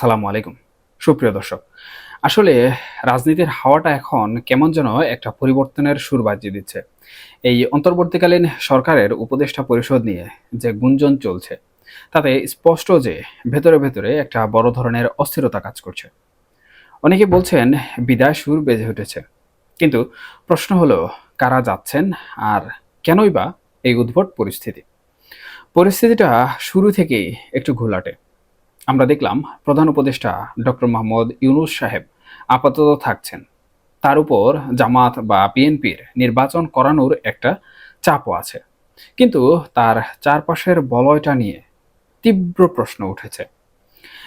আসসালামু আলাইকুম। সুপ্রিয় দর্শক, আসলে রাজনীতির হাওয়াটা এখন কেমন যেন একটা পরিবর্তনের সুর বাজিয়ে দিচ্ছে। এই অন্তর্বর্তীকালীন সরকারের উপদেষ্টা পরিষদ নিয়ে যে গুঞ্জন চলছে, তাতে স্পষ্ট যে ভেতরে ভেতরে একটা বড় ধরনের অস্থিরতা কাজ করছে। অনেকে বলছেন, বিদায় সুর বেজে উঠেছে। কিন্তু প্রশ্ন হলো, কারা যাচ্ছেন আর কেনই বা এই উদ্ভট পরিস্থিতি? পরিস্থিতিটা শুরু থেকেই একটু ঘোলাটে। আমরা দেখলাম প্রধান উপদেষ্টা ডক্টর মোহাম্মদ ইউনুস সাহেব আপাতত থাকছেন। তার উপর জামাত বা বিএনপির নির্বাচন করানোর একটা চাপও আছে। কিন্তু তার চারপাশের বলয়টা নিয়ে তীব্র প্রশ্ন উঠেছে।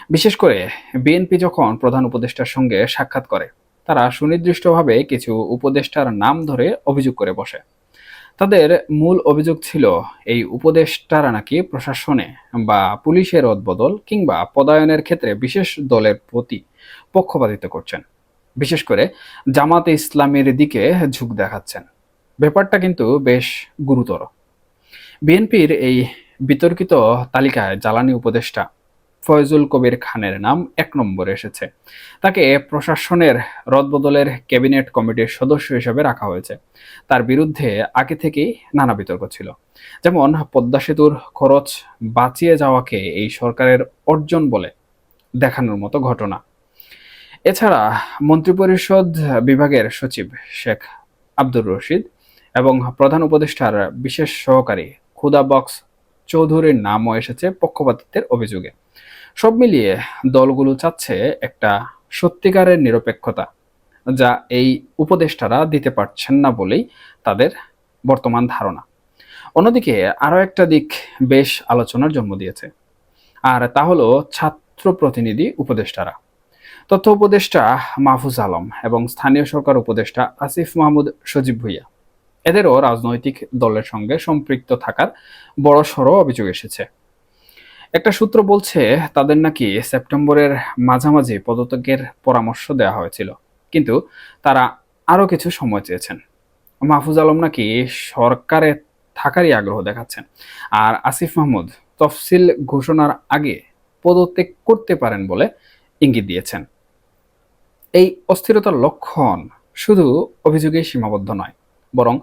বিশেষ করে বিএনপি যখন প্রধান উপদেষ্টার সঙ্গে সাক্ষাৎ করে, তারা সুনির্দিষ্টভাবে কিছু উপদেষ্টার নাম ধরে অভিযোগ করে বসে। তাদের মূল অভিযোগ ছিল, এই উপদেষ্টারা নাকি প্রশাসনে বা পুলিশের রদবদল কিংবা পদায়নের ক্ষেত্রে বিশেষ দলের প্রতি পক্ষপাতিত্ব করছেন। বিশেষ করে জামাতে ইসলামের দিকে ঝুঁক দেখাচ্ছেন। ব্যাপারটা কিন্তু বেশ গুরুতর। বিএনপির এই বিতর্কিত তালিকায় জ্বালানি উপদেষ্টা ফয়জুল কবির খানের নাম এক নম্বরে এসেছে। তাকে প্রশাসনের রদবদলের ক্যাবিনেট কমিটির সদস্য হিসেবে রাখা হয়েছে। তার বিরুদ্ধে আগে থেকেই নানা বিতর্ক ছিল। যেমন, পদ্মা সেতুর খরচ বাঁচিয়ে যাওয়াকে এই সরকারের অর্জন বলে দেখানোর মতো ঘটনা। এছাড়া, মন্ত্রিপরিষদ বিভাগের সচিব শেখ আব্দুর রশিদ এবং প্রধান উপদেষ্টার বিশেষ সহকারী খুদা বক্স চৌধুরীর নামও এসেছে পক্ষপাতিত্বের অভিযোগে। সব মিলিয়ে দলগুলো চাচ্ছে একটা সত্যিকারের নিরপেক্ষতা, যা এই উপদেষ্টারা দিতে পারছেন না বলেই তাদের বর্তমান ধারণা। অন্যদিকে আরও একটা দিক বেশ আলোচনার জন্ম দিয়েছে, আর তা হলো ছাত্র প্রতিনিধি উপদেষ্টারা। তথ্য উপদেষ্টা মাহফুজ আলম এবং স্থানীয় সরকার উপদেষ্টা আসিফ মাহমুদ সজীব ভুইয়া এদেরও রাজনৈতিক দলের সঙ্গে সম্পৃক্ত থাকার বড় সড় অভিযোগ এসেছে। একটা সূত্র বলছে, তাদের নাকি সেপ্টেম্বরের মাঝামাঝি পদত্যাগের পরামর্শ দেওয়া হয়েছিল, কিন্তু তারা আরও কিছু সময় চেয়েছেন। মাহফুজ আলম নাকি সরকারে থাকারই আগ্রহ দেখাচ্ছেন। আর আসিফ মাহমুদ তফসিল ঘোষণার আগে পদত্যাগ করতে পারেন বলে ইঙ্গিত দিয়েছেন। এই অস্থিরতার লক্ষণ শুধু অভিযোগেই সীমাবদ্ধ নয় বরং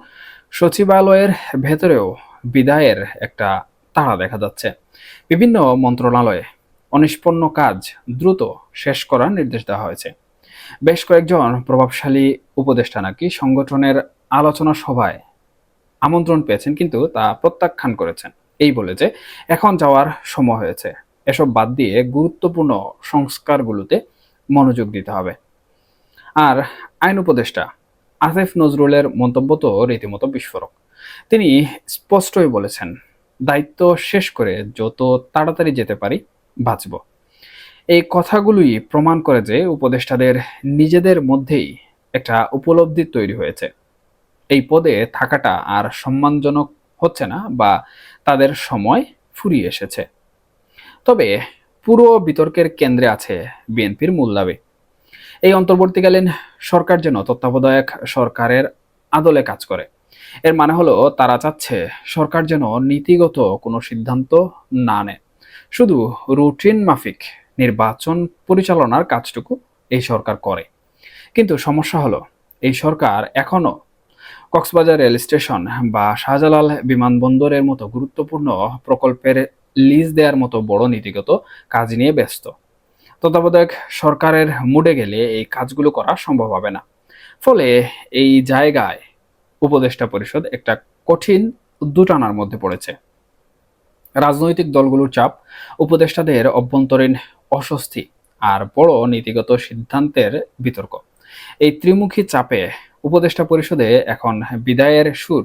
সচিবালয়ের ভেতরেও বিদায়ের একটা তাড়া দেখা যাচ্ছে। বিভিন্ন মন্ত্রণালয়ে অনিষ্পন্ন কাজ দ্রুত শেষ করার নির্দেশ দেওয়া হয়েছে। বেশ কয়েকজন প্রভাবশালী উপদেষ্টা নাকি সংগঠনের আলোচনা সভায় আমন্ত্রণ পেয়েছেন কিন্তু তা প্রত্যাখ্যান করেছেন। এই বলে যে এখন যাওয়ার সময় হয়েছে। এসব বাদ দিয়ে গুরুত্বপূর্ণ সংস্কারগুলোতে মনোযোগ দিতে হবে। আর আইন উপদেষ্টা আসিফ নজরুলের মন্তব্য তো রীতিমতো বিস্ফোরক। তিনি স্পষ্টই বলেছেন, দায়িত্ব শেষ করে যত তাড়াতাড়ি যেতে পারি, বাঁচব। এই কথাগুলোই প্রমাণ করে যে উপদেষ্টাদের নিজেদের মধ্যেই একটা উপলব্ধি তৈরি হয়েছে। এই পদে থাকাটা আর সম্মানজনক হচ্ছে না বা তাদের সময় ফুরিয়ে এসেছে। তবে পুরো বিতর্কের কেন্দ্রে আছে বিএনপির মূল দাবি। এই অন্তর্বর্তীকালীন সরকার যেন তত্ত্বাবধায়ক সরকারের আদলে কাজ করে। এর মানে হলো, তারা চাচ্ছে সরকার যেন নীতিগত কোনো সিদ্ধান্ত না নেয়। শুধু রুটিন মাফিক নির্বাচন পরিচালনার কাজটুকু এই সরকার করে। কিন্তু সমস্যা হলো, এই সরকার এখনও কক্সবাজার রেল স্টেশন বা শাহজালাল বিমানবন্দরের মতো গুরুত্বপূর্ণ প্রকল্পের লিজ দেওয়ার মতো বড় নীতিগত কাজ নিয়ে ব্যস্ত। তত্ত্বাবধায়ক সরকারের মুডে গেলে এই কাজগুলো করা সম্ভব হবে না। ফলে এই জায়গায় উপদেষ্টা পরিষদ একটা কঠিন দুটানার মধ্যে পড়েছে। রাজনৈতিক দলগুলোর চাপ, উপদেষ্টাদের অভ্যন্তরীণ অস্বস্তি আর বড় নীতিগত সিদ্ধান্তের বিতর্ক। এই ত্রিমুখী চাপে উপদেষ্টা পরিষদে এখন বিদায়ের সুর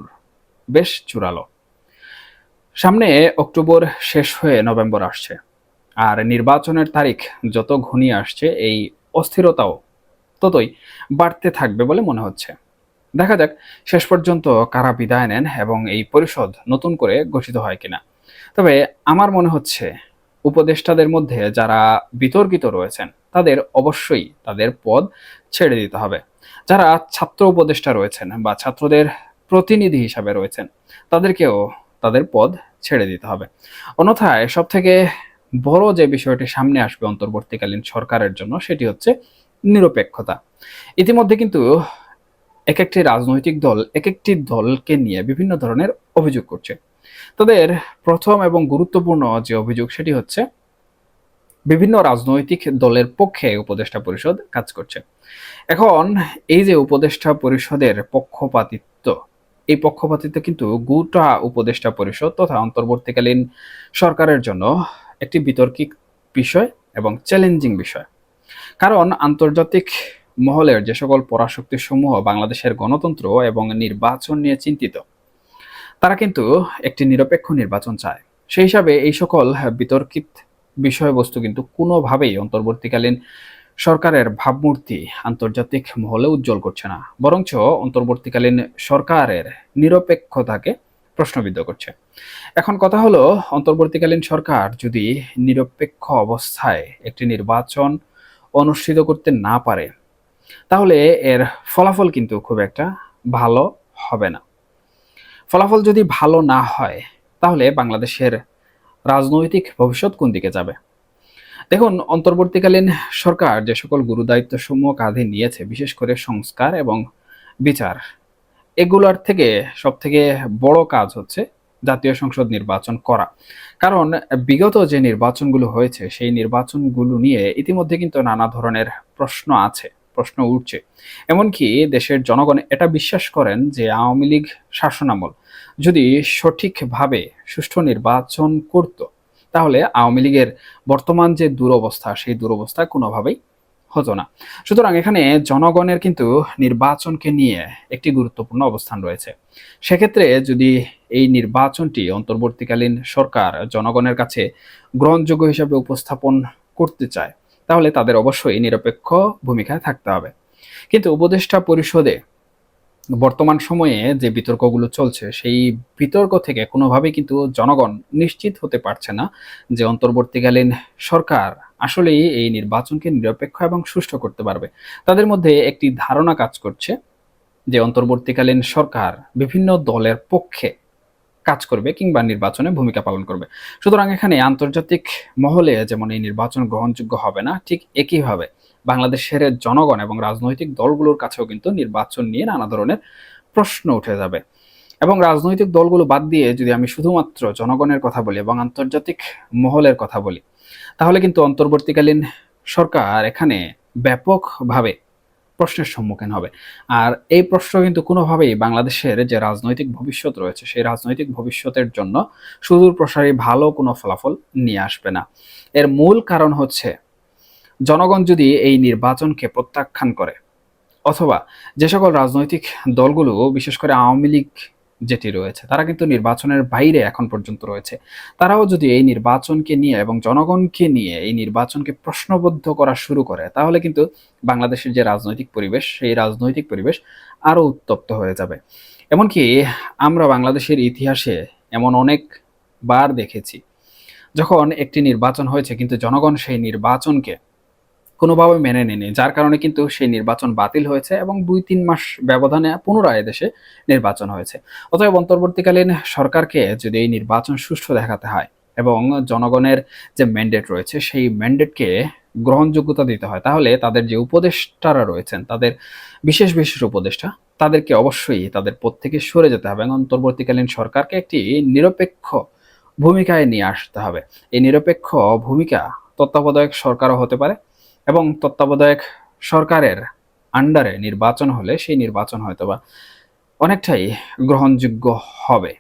বেশ চূড়ালো। সামনে অক্টোবর শেষ হয়ে নভেম্বর আসছে। আর নির্বাচনের তারিখ যত ঘনিয়ে আসছে, এই অস্থিরতাও ততই বাড়তে থাকবে বলে মনে হচ্ছে। দেখা যাক শেষ পর্যন্ত কারা বিদায় নেন এবং এই পরিষদ নতুন করে গঠিত হয় কিনা। তবে আমার মনে হচ্ছে উপদেষ্টাদের মধ্যে যারা বিতর্কিত রয়েছেন, তাদের অবশ্যই তাদের পদ ছেড়ে দিতে হবে। যারা ছাত্র উপদেষ্টা রয়েছেন বা ছাত্রদের প্রতিনিধি হিসাবে রয়েছেন, তাদেরকেও তাদের পদ ছেড়ে দিতে হবে। অন্যথায় সব থেকে বড় যে বিষয়টি সামনে আসবে অন্তর্বর্তীকালীন সরকারের জন্য, সেটি হচ্ছে নিরপেক্ষতা। ইতিমধ্যে কিন্তু এক একটি রাজনৈতিক দল এক একটি দলকে নিয়ে বিভিন্ন ধরনের অভিযোগ করছে। তাদের প্রথম এবং গুরুত্বপূর্ণ যে অভিযোগ, সেটি হচ্ছে বিভিন্ন রাজনৈতিক দলের পক্ষে উপদেষ্টা পরিষদ কাজ করছে। এখন এই যে উপদেষ্টা পরিষদের পক্ষপাতিত্ব, এই পক্ষপাতিত্ব কিন্তু গোটা উপদেষ্টা পরিষদ তথা অন্তর্বর্তীকালীন সরকারের জন্য একটি বিতর্কিক বিষয় এবং চ্যালেঞ্জিং বিষয়। কারণ আন্তর্জাতিক মহলের যে সকল পরাশক্তি সমূহ বাংলাদেশের গণতন্ত্র এবং নির্বাচন নিয়ে চিন্তিত, তারা কিন্তু একটি নিরপেক্ষ নির্বাচন চায়। সেই হিসাবে এই সকল বিতর্কিত বিষয়বস্তু কিন্তু কোনোভাবেই অন্তর্বর্তীকালীন সরকারের ভাবমূর্তি আন্তর্জাতিক মহলে উজ্জ্বল করছে না। বরঞ্চ অন্তর্বর্তীকালীন সরকারের নিরপেক্ষতাকে প্রশ্নবিদ্ধ করছে। এখন কথা হলো, অন্তর্বর্তীকালীন সরকার যদি নিরপেক্ষ অবস্থায় একটি নির্বাচন অনুষ্ঠিত করতে না পারে, তাহলে এর ফলাফল কিন্তু খুব একটা ভালো হবে না। ফলাফল যদি ভালো না হয়, তাহলে বাংলাদেশের রাজনৈতিক ভবিষ্যৎ কোন দিকে যাবে? দেখুন, অন্তর্বর্তীকালীন সরকার যে সকল গুরুদায়িত্ব সমূহ কাঁধে নিয়েছে, বিশেষ করে সংস্কার এবং বিচার এগুলোর থেকে সব থেকে বড় কাজ হচ্ছে জাতীয় সংসদ নির্বাচন করা। কারণ বিগত যে নির্বাচনগুলো হয়েছে, সেই নির্বাচনগুলো নিয়ে ইতিমধ্যে কিন্তু নানা ধরনের প্রশ্ন আছে, প্রশ্ন উঠছে। এমনকি দেশের জনগণ এটা বিশ্বাস করেন যে আওয়ামী লীগ শাসনামল যদি সঠিকভাবে সুষ্ঠু নির্বাচন করত, তাহলে আওয়ামী লীগের বর্তমান যে দুরবস্থা, সেই দুরবস্থা কোনোভাবেই হতো না। সুতরাং এখানে জনগণের কিন্তু নির্বাচনকে নিয়ে একটি গুরুত্বপূর্ণ অবস্থান রয়েছে। সেক্ষেত্রে যদি এই নির্বাচনটি অন্তর্বর্তীকালীন সরকার জনগণের কাছে গ্রহণযোগ্য হিসাবে উপস্থাপন করতে চায়, তাহলে তাদের অবশ্যই নিরপেক্ষ ভূমিকায় থাকতে হবে। কিন্তু উপদেষ্টা পরিষদে বর্তমান সময়ে যে বিতর্কগুলো চলছে, সেই বিতর্ক থেকে কোনোভাবেই কিন্তু জনগণ নিশ্চিত হতে পারছে না যে অন্তর্বর্তীকালীন সরকার আসলেই এই নির্বাচনকে নিরপেক্ষ এবং সুষ্ঠু করতে পারবে। তাদের মধ্যে একটি ধারণা কাজ করছে যে অন্তর্বর্তীকালীন সরকার বিভিন্ন দলের পক্ষে কাজ করবে কিংবা নির্বাচনে ভূমিকা পালন করবে। সুতরাং এখানে আন্তর্জাতিক মহলে যেমন এই নির্বাচন গ্রহণযোগ্য হবে না, ঠিক একইভাবে বাংলাদেশের জনগণ এবং রাজনৈতিক দলগুলোর কাছেও কিন্তু নির্বাচন নিয়ে নানা ধরনের প্রশ্ন উঠে যাবে। এবং রাজনৈতিক দলগুলো বাদ দিয়ে যদি আমি শুধুমাত্র জনগণের কথা বলি এবং আন্তর্জাতিক মহলের কথা বলি, তাহলে কিন্তু অন্তর্বর্তীকালীন সরকার এখানে ব্যাপকভাবে প্রশ্নের সম্মুখীন হবে। আর এই প্রশ্ন কিন্তু কোনোভাবেই বাংলাদেশের যে রাজনৈতিক ভবিষ্যৎ রয়েছে, সেই রাজনৈতিক ভবিষ্যতের জন্য সুদূর প্রসারী ভালো কোনো ফলাফল নিয়ে আসবে না। এর মূল কারণ হচ্ছে জনগণ যদি এই নির্বাচনকে প্রত্যাখ্যান করে, অথবা যে সকল রাজনৈতিক দলগুলো, বিশেষ করে আওয়ামী লীগ যেটি রয়েছে, তারা কিন্তু নির্বাচনের বাইরে এখন পর্যন্ত রয়েছে, তারাও যদি এই নির্বাচনকে নিয়ে এবং জনগণকে নিয়ে এই নির্বাচনকে প্রশ্নবদ্ধ করা শুরু করে, তাহলে কিন্তু বাংলাদেশের যে রাজনৈতিক পরিবেশ, সেই রাজনৈতিক পরিবেশ আরও উত্তপ্ত হয়ে যাবে। এমনকি আমরা বাংলাদেশের ইতিহাসে এমন অনেকবার দেখেছি, যখন একটি নির্বাচন হয়েছে, কিন্তু জনগণ সেই নির্বাচনকে কোনোভাবে মেনে নেয়নি, যার কারণে কিন্তু সেই নির্বাচন বাতিল হয়েছে এবং দুই তিন মাস ব্যবধানে পুনরায় দেশে নির্বাচন হয়েছে। অতএব অন্তর্বর্তীকালীন সরকারকে যদি এই নির্বাচন সুষ্ঠু দেখাতে হয় এবং জনগণের যে ম্যান্ডেট রয়েছে, সেই ম্যান্ডেটকে গ্রহণযোগ্যতা দিতে হয়, তাহলে তাদের যে উপদেষ্টারা রয়েছেন, তাদের বিশেষ বিশেষ উপদেষ্টা, তাদেরকে অবশ্যই তাদের পদ থেকে সরে যেতে হবে এবং অন্তর্বর্তীকালীন সরকারকে একটি নিরপেক্ষ ভূমিকায় নিয়ে আসতে হবে। এই নিরপেক্ষ ভূমিকা তত্ত্বাবধায়ক সরকারও হতে পারে এবং তত্ত্বাবধায়ক সরকারের আন্ডারে নির্বাচন হলে সেই নির্বাচন হয়তোবা অনেকটাই গ্রহণযোগ্য হবে।